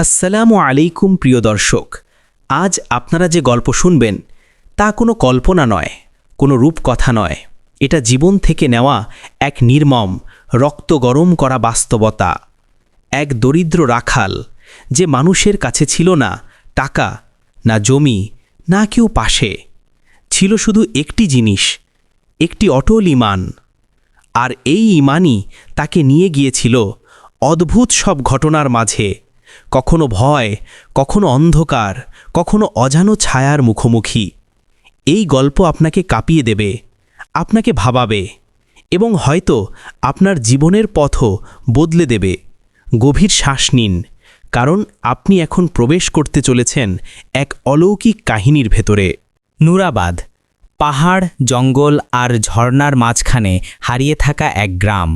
আসসালামু আলাইকুম, প্রিয় দর্শক। আজ আপনারা যে গল্প শুনবেন, তা কোনো কল্পনা নয়, কোনো রূপকথা নয়। এটা জীবন থেকে নেওয়া এক নির্মম, রক্ত গরম করা বাস্তবতা। এক দরিদ্র রাখাল, যে মানুষের কাছে ছিল না টাকা, না জমি, না কেউ পাশে। ছিল শুধু একটি জিনিস, একটি অটল ইমান। আর এই ইমানই তাকে নিয়ে গিয়েছিল অদ্ভুত সব ঘটনার মাঝে। কখনো ভয়, কখনো অন্ধকার, কখনো অজানো ছায়ার মুখোমুখি। এই গল্প আপনাকে কাঁপিয়ে দেবে, আপনাকে ভাবাবে এবং হয়তো আপনার জীবনের পথও বদলে দেবে। গভীর শ্বাস নিন, কারণ আপনি এখন প্রবেশ করতে চলেছেন এক অলৌকিক কাহিনীর ভেতরে। নুরাবাদ, পাহাড়, জঙ্গল আর ঝর্ণার মাঝখানে হারিয়ে থাকা এক গ্রাম।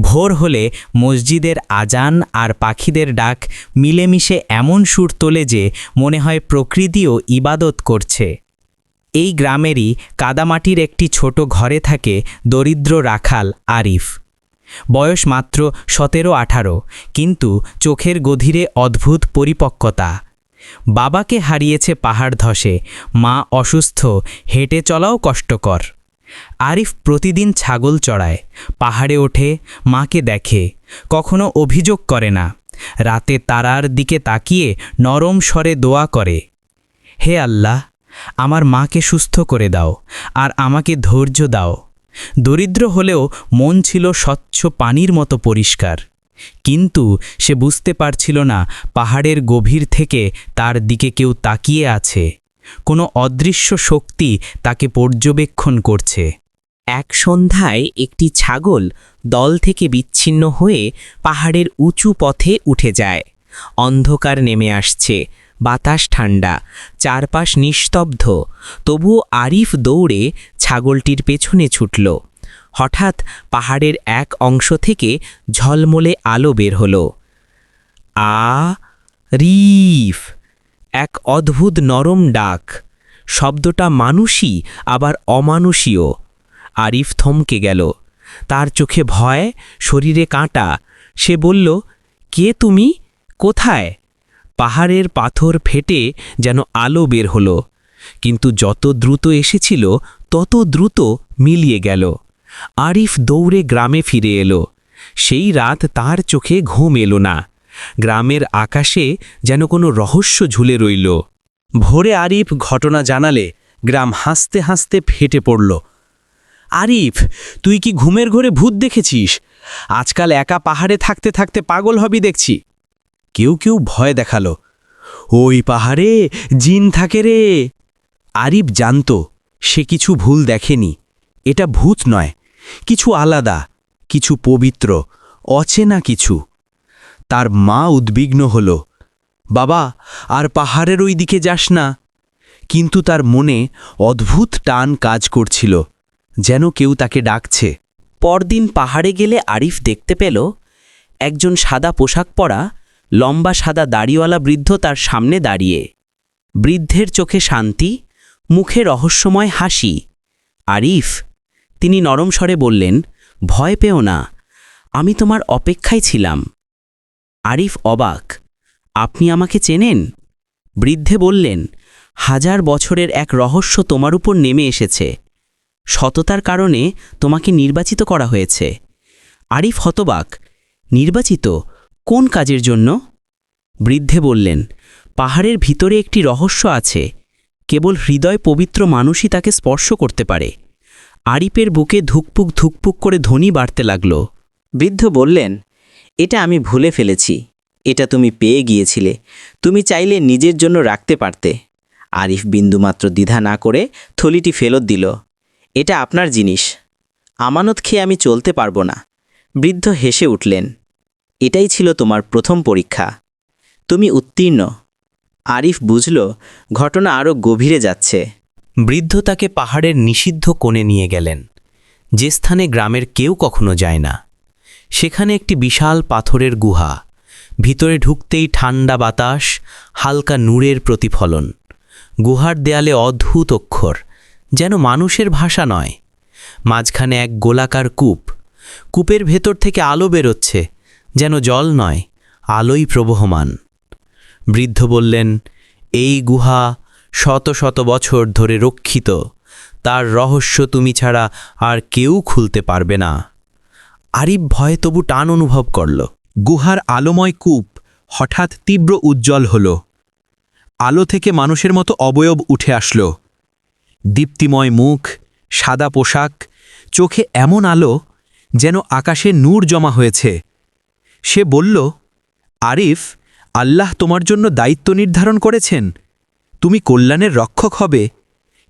ভোর হলে মসজিদের আজান আর পাখিদের ডাক মিলেমিশে এমন সুর তোলে যে মনে হয় প্রকৃতিও ইবাদত করছে। এই গ্রামেরই কাদামাটির একটি ছোট ঘরে থাকে দরিদ্র রাখাল আরিফ। বয়স মাত্র সতেরো আঠারো, কিন্তু চোখের গধীরে অদ্ভুত পরিপক্কতা। বাবাকে হারিয়েছে পাহাড় ধসে, মা অসুস্থ, হেঁটে চলাও কষ্টকর। আরিফ প্রতিদিন ছাগল চড়ায়, পাহাড়ে ওঠে, মাকে দেখে, কখনো অভিযোগ করে না। রাতে তারার দিকে তাকিয়ে নরম স্বরে দোয়া করে, হে আল্লাহ, আমার মাকে সুস্থ করে দাও আর আমাকে ধৈর্য দাও। দরিদ্র হলেও মন ছিল স্বচ্ছ পানির মতো পরিষ্কার। কিন্তু সে বুঝতে পারছিল না পাহাড়ের গভীর থেকে তার দিকে কেউ তাকিয়ে আছে। কোনো অদৃশ্য শক্তি তাকে পর্যবেক্ষণ করছে। এক সন্ধ্যায় একটি ছাগল দল থেকে বিচ্ছিন্ন হয়ে পাহাড়ের উঁচু পথে উঠে যায়। অন্ধকার নেমে আসছে, বাতাস ঠান্ডা চারপাশ নিস্তব্ধ। তবুও আরিফ দৌড়ে ছাগলটির পেছনে ছুটল। হঠাৎ পাহাড়ের এক অংশ থেকে ঝলমলে আলো বের হল। আ, রিফ! এক অদ্ভুত নরম ডাক। শব্দটা মানুষই, আবার অমানুষীয় আরিফ থমকে গেল। তার চোখে ভয়, শরীরে কাঁটা। সে বলল, কে তুমি? কোথায়? পাহাড়ের পাথর ফেটে যেন আলো বের হলো। কিন্তু যত দ্রুত এসেছিল, তত দ্রুত মিলিয়ে গেল। আরিফ দৌড়ে গ্রামে ফিরে এলো। সেই রাত তার চোখে ঘুম এলো না। গ্রামের আকাশে যেন কোনো রহস্য ঝুলে রইল। ভোরে আরিফ ঘটনা জানালে গ্রাম হাসতে হাসতে ফেটে পড়ল। আরিফ, তুই কি ঘুমের ঘরে ভূত দেখেছিস? আজকাল একা পাহাড়ে থাকতে থাকতে পাগল হবি দেখছি। কেউ কেউ ভয় দেখাল। ওই পাহাড়ে জিন থাকে রে। আরিফ জানত, সে কিছু ভুল দেখেনি। এটা ভূত নয়, কিছু আলাদা, কিছু পবিত্র, অচেনা কিছু। তার মা উদ্বিগ্ন হল। বাবা, আর পাহাড়ের ওই দিকে যাস না। কিন্তু তার মনে অদ্ভুত টান কাজ করছিল, যেন কেউ তাকে ডাকছে। পরদিন পাহাড়ে গেলে আরিফ দেখতে পেল, একজন সাদা পোশাক পরা, লম্বা সাদা দাড়িওয়ালা বৃদ্ধ তার সামনে দাঁড়িয়ে। বৃদ্ধের চোখে শান্তি, মুখে রহস্যময় হাসি। আরিফ, তিনি নরম স্বরে বললেন, ভয় পেও না, আমি তোমার অপেক্ষায় ছিলাম। আরিফ অবাক। আপনি আমাকে চেনেন? বৃদ্ধে বললেন, হাজার বছরের এক রহস্য তোমার উপর নেমে এসেছে। সততার কারণে তোমাকে নির্বাচিত করা হয়েছে। আরিফ হতবাক, নির্বাচিত? কোন কাজের জন্য? বৃদ্ধে বললেন, পাহাড়ের ভিতরে একটি রহস্য আছে। কেবল হৃদয় পবিত্র মানুষই তাকে স্পর্শ করতে পারে। আরিফের বুকে ধুকপুক ধুকপুক করে ধ্বনি বাড়তে লাগল। বৃদ্ধ বললেন এটা আমি ভুলে ফেলেছি। এটা তুমি পেয়ে গিয়েছিলে। তুমি চাইলে নিজের জন্য রাখতে পারতে। আরিফ বিন্দুমাত্র দ্বিধা না করে থলিটি ফেরত দিল। এটা আপনার জিনিস। আমানত খেয়ে আমি চলতে পারব না। বৃদ্ধ হেসে উঠলেন। এটাই ছিল তোমার প্রথম পরীক্ষা। তুমি উত্তীর্ণ। আরিফ বুঝল, ঘটনা আরও গভীরে যাচ্ছে। বৃদ্ধ তাকে পাহাড়ের নিষিদ্ধ কোণে নিয়ে গেলেন। যে স্থানে গ্রামের কেউ কখনো যায় না। সেখানে একটি বিশাল পাথরের গুহা। ভিতরে ঢুকতেই ঠান্ডা বাতাস, হালকা নূরের প্রতিফলন। গুহার দেয়ালে অদ্ভুত অক্ষর, যেন মানুষের ভাষা নয়। মাঝখানে এক গোলাকার কূপ। কূপের ভেতর থেকে আলো বেরোচ্ছে, যেন জল নয়, আলোই প্রবহমান। বৃদ্ধ বললেন, এই গুহা শত শত বছর ধরে রক্ষিত। তার রহস্য তুমি ছাড়া আর কেউ খুলতে পারবে না। আরিফ ভয়ে তবু টান অনুভব করল। গুহার আলোময় কূপ হঠাৎ তীব্র উজ্জ্বল হল। আলো থেকে মানুষের মতো অবয়ব উঠে আসল। দীপ্তিময় মুখ, সাদা পোশাক, চোখে এমন আলো যেন আকাশে নূর জমা হয়েছে। সে বলল, আরিফ, আল্লাহ তোমার জন্য দায়িত্ব নির্ধারণ করেছেন। তুমি কল্যাণের রক্ষক হবে,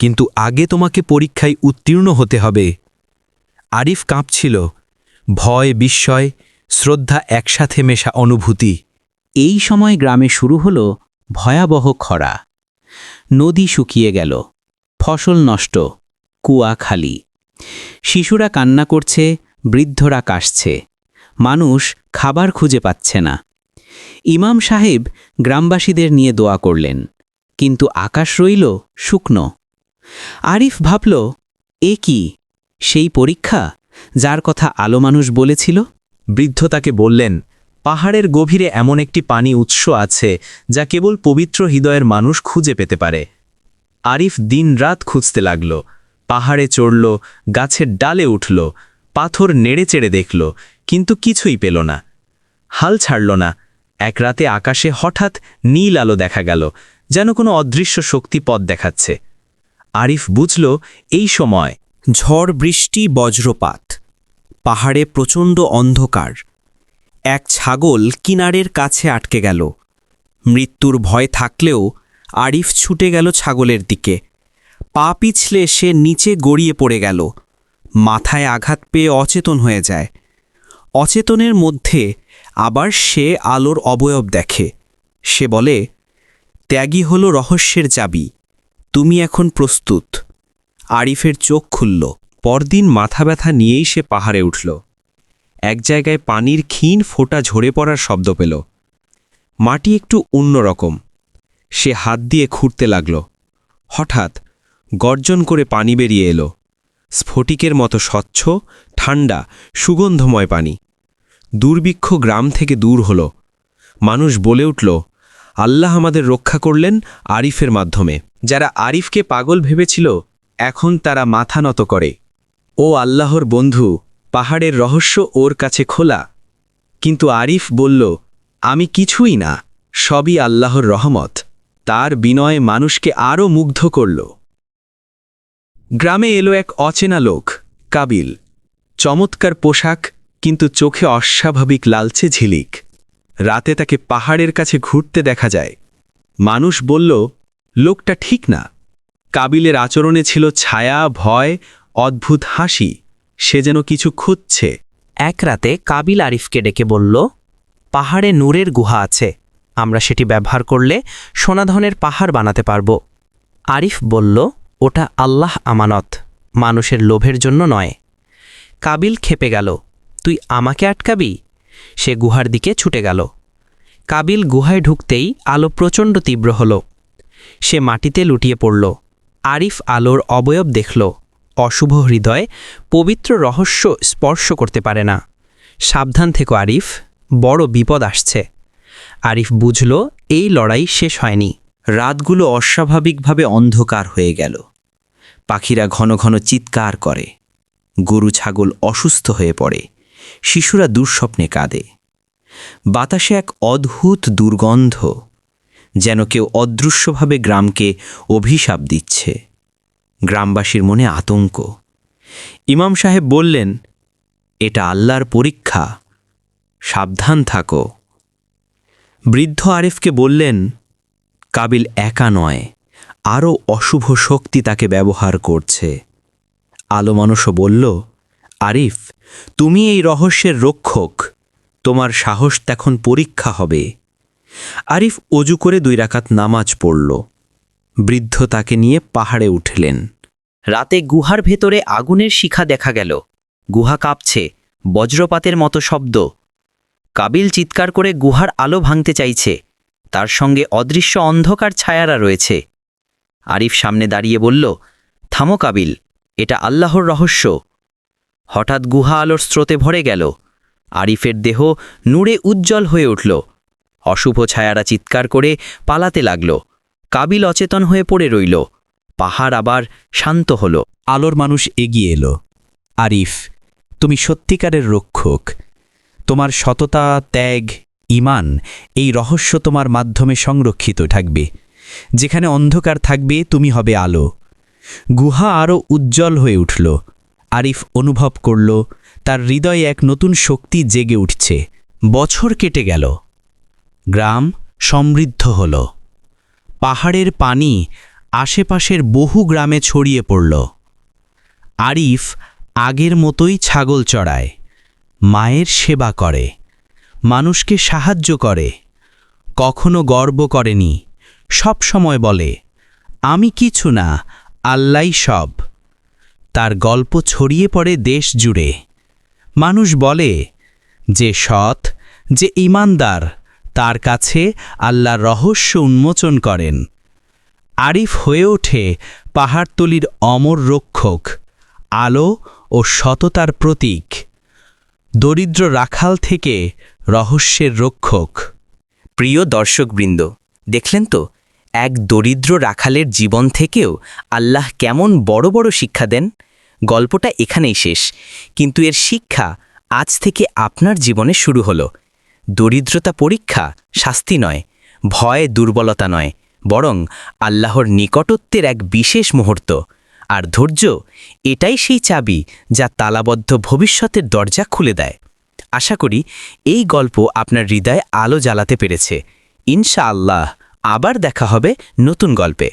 কিন্তু আগে তোমাকে পরীক্ষায় উত্তীর্ণ হতে হবে। আরিফ কাঁপছিল। ভয়, বিস্ময়, শ্রদ্ধা একসাথে মেশা অনুভূতি। এই সময় গ্রামে শুরু হল ভয়াবহ খরা। নদী শুকিয়ে গেল, ফসল নষ্ট, কুয়া খালি। শিশুরা কান্না করছে, বৃদ্ধরা কাশছে। মানুষ খাবার খুঁজে পাচ্ছে না। ইমাম সাহেব গ্রামবাসীদের নিয়ে দোয়া করলেন, কিন্তু আকাশ রইল শুকনো। আরিফ ভাবল, এ কি? সেই পরীক্ষা? যার কথা আলো মানুষ বলেছিল? বৃদ্ধ তাকে বললেন, পাহাড়ের গভীরে এমন একটি পানি উৎস আছে যা কেবল পবিত্র হৃদয়ের মানুষ খুঁজে পেতে পারে। আরিফ দিন রাত খুঁজতে লাগল, পাহাড়ে চড়ল, গাছের ডালে উঠল, পাথর নেড়ে চেড়ে দেখল, কিন্তু কিছুই পেল না। হাল ছাড়ল না, এক রাতে আকাশে হঠাৎ নীল আলো দেখা গেল, যেন কোনো অদৃশ্য শক্তি পথ দেখাচ্ছে। আরিফ বুঝল, এই সময় ঝড় বৃষ্টি বজ্রপাত। পাহাড়ে প্রচণ্ড অন্ধকার। এক ছাগল কিনারের কাছে আটকে গেল। মৃত্যুর ভয় থাকলেও আরিফ ছুটে গেল ছাগলের দিকে। পা পিছলে সে নিচে গড়িয়ে পড়ে গেল। মাথায় আঘাত পেয়ে অচেতন হয়ে যায়। অচেতনের মধ্যে আবার সে আলোর অবয়ব দেখে। সে বলে, ত্যাগী হল রহস্যের চাবি। তুমি এখন প্রস্তুত। আরিফের চোখ খুলল। পরদিন মাথা ব্যথা নিয়েই সে পাহাড়ে উঠল। এক জায়গায় পানির ক্ষীণ ফোঁটা ঝরে পড়ার শব্দ পেল। মাটি একটু অন্যরকম সে হাত দিয়ে খুঁড়তে লাগল। হঠাৎ গর্জন করে পানি বেরিয়ে এলো। স্ফটিকের মতো স্বচ্ছ, ঠান্ডা, সুগন্ধময় পানি। দুর্ভিক্ষ গ্রাম থেকে দূর হল। মানুষ বলে উঠল, আল্লাহ আমাদের রক্ষা করলেন আরিফের মাধ্যমে। যারা আরিফকে পাগল ভেবেছিল এখন তারা মাথা নত করে। ও আল্লাহর বন্ধু, পাহাড়ের রহস্য ওর কাছে খোলা। কিন্তু আরিফ বলল, আমি কিছুই না, সবই আল্লাহর রহমত। তার বিনয়ে মানুষকে আরও মুগ্ধ করল। গ্রামে এলো এক অচেনা লোক, কাবিল। চমৎকার পোশাক, কিন্তু চোখে অস্বাভাবিক লালচে ঝিলিক। রাতে তাকে পাহাড়ের কাছে ঘুরতে দেখা যায়। মানুষ বলল, লোকটা ঠিক না। কাবিলের আচরণে ছিল ছায়া, ভয়, অদ্ভুত হাসি। সে যেন কিছু খুঁজছে। এক রাতে কাবিল আরিফকে ডেকে বলল, পাহাড়ে নূরের গুহা আছে। আমরা সেটি ব্যবহার করলে সোনাধনের পাহাড় বানাতে পারব। আরিফ বলল, ওটা আল্লাহ আমানত। মানুষের লোভের জন্য নয়। কাবিল খেপে গেল, তুই আমাকে আটকাবি? সে গুহার দিকে ছুটে গেল। কাবিল গুহায় ঢুকতেই আলো প্রচণ্ড তীব্র হল। সে মাটিতে লুটিয়ে পড়ল। আরিফ আলোর অবয়ব দেখল। অশুভ হৃদয়, পবিত্র রহস্য স্পর্শ করতে পারে না। সাবধান থেকো আরিফ, বড় বিপদ আসছে। আরিফ বুঝল, এই লড়াই শেষ হয়নি। রাতগুলো অস্বাভাবিকভাবে অন্ধকার হয়ে গেল। পাখিরা ঘন ঘন চিৎকার করে। গরু ছাগল অসুস্থ হয়ে পড়ে। শিশুরা দুঃস্বপ্নে কাঁদে। বাতাসে এক অদ্ভুত দুর্গন্ধ যেন কেউ অদৃশ্যভাবে গ্রামকে অভিশাপ দিচ্ছে। গ্রামবাসীর মনে আতঙ্ক। ইমাম সাহেব বললেন, এটা আল্লাহর পরীক্ষা। সাবধান থাকো। বৃদ্ধ আরিফকে বললেন, কাবিল একা নয়, আরও অশুভ শক্তি তাকে ব্যবহার করছে। আলো মানুষও বলল, আরিফ, তুমি এই রহস্যের রক্ষক। তোমার সাহস তখন পরীক্ষা হবে। আরিফ অজু করে দুই রাকাত নামাজ পড়ল। বৃদ্ধ তাকে নিয়ে পাহাড়ে উঠলেন। রাতে গুহার ভেতরে আগুনের শিখা দেখা গেল। গুহা কাঁপছে, বজ্রপাতের মতো শব্দ। কাবিল চিৎকার করে গুহার আলো ভাঙতে চাইছে। তার সঙ্গে অদৃশ্য অন্ধকার ছায়ারা রয়েছে। আরিফ সামনে দাঁড়িয়ে বলল, থামো কাবিল, এটা আল্লাহর রহস্য। হঠাৎ গুহা আলোর স্রোতে ভরে গেল। আরিফের দেহ নূরে উজ্জ্বল হয়ে উঠল। অশুভ ছায়ারা চিৎকার করে পালাতে লাগল। কাবিল অচেতন হয়ে পড়ে রইল। পাহাড় আবার শান্ত হল। আলোর মানুষ এগিয়ে এলো। আরিফ, তুমি সত্যিকারের রক্ষক। তোমার সততা, ত্যাগ, ইমান, এই রহস্য তোমার মাধ্যমে সংরক্ষিত থাকবে। যেখানে অন্ধকার থাকবে, তুমি হবে আলো। গুহা আরও উজ্জ্বল হয়ে উঠল। আরিফ অনুভব করল, তার হৃদয়ে এক নতুন শক্তি জেগে উঠছে। বছর কেটে গেল। গ্রাম সমৃদ্ধ হল। পাহাড়ের পানি আশেপাশের বহু গ্রামে ছড়িয়ে পড়ল। আরিফ আগের মতোই ছাগল চড়ায়, মায়ের সেবা করে, মানুষকে সাহায্য করে, কখনো গর্ব করেনি, সব সময় বলে, আমি কিছু না, আল্লাই সব। তার গল্প ছড়িয়ে পড়ে দেশ জুড়ে। মানুষ বলে, যে সৎ, যে ইমানদার তার কাছে আল্লাহ রহস্য উন্মোচন করেন। আরিফ হয়ে ওঠে পাহাড়তলির অমর রক্ষক, আলো ও সততার প্রতীক, দরিদ্র রাখাল থেকে রহস্যের রক্ষক। প্রিয় দর্শকবৃন্দ, দেখলেন তো, এক দরিদ্র রাখালের জীবন থেকেও আল্লাহ কেমন বড় বড় শিক্ষা দেন? গল্পটা এখানেই শেষ, কিন্তু এর শিক্ষা আজ থেকে আপনার জীবনে শুরু হলো। দরিদ্রতা পরীক্ষা শাস্তি নয়, ভয় দুর্বলতা নয়, বরং আল্লাহর নিকটত্বের এক বিশেষ মুহূর্ত। আর ধৈর্য, এটাই সেই চাবি যা তালাবদ্ধ ভবিষ্যতের দরজা খুলে দেয়। আশা করি এই গল্প আপনার হৃদয়ে আলো জ্বালাতে পেরেছে। ইনশাআল্লাহ আবার দেখা হবে নতুন গল্পে।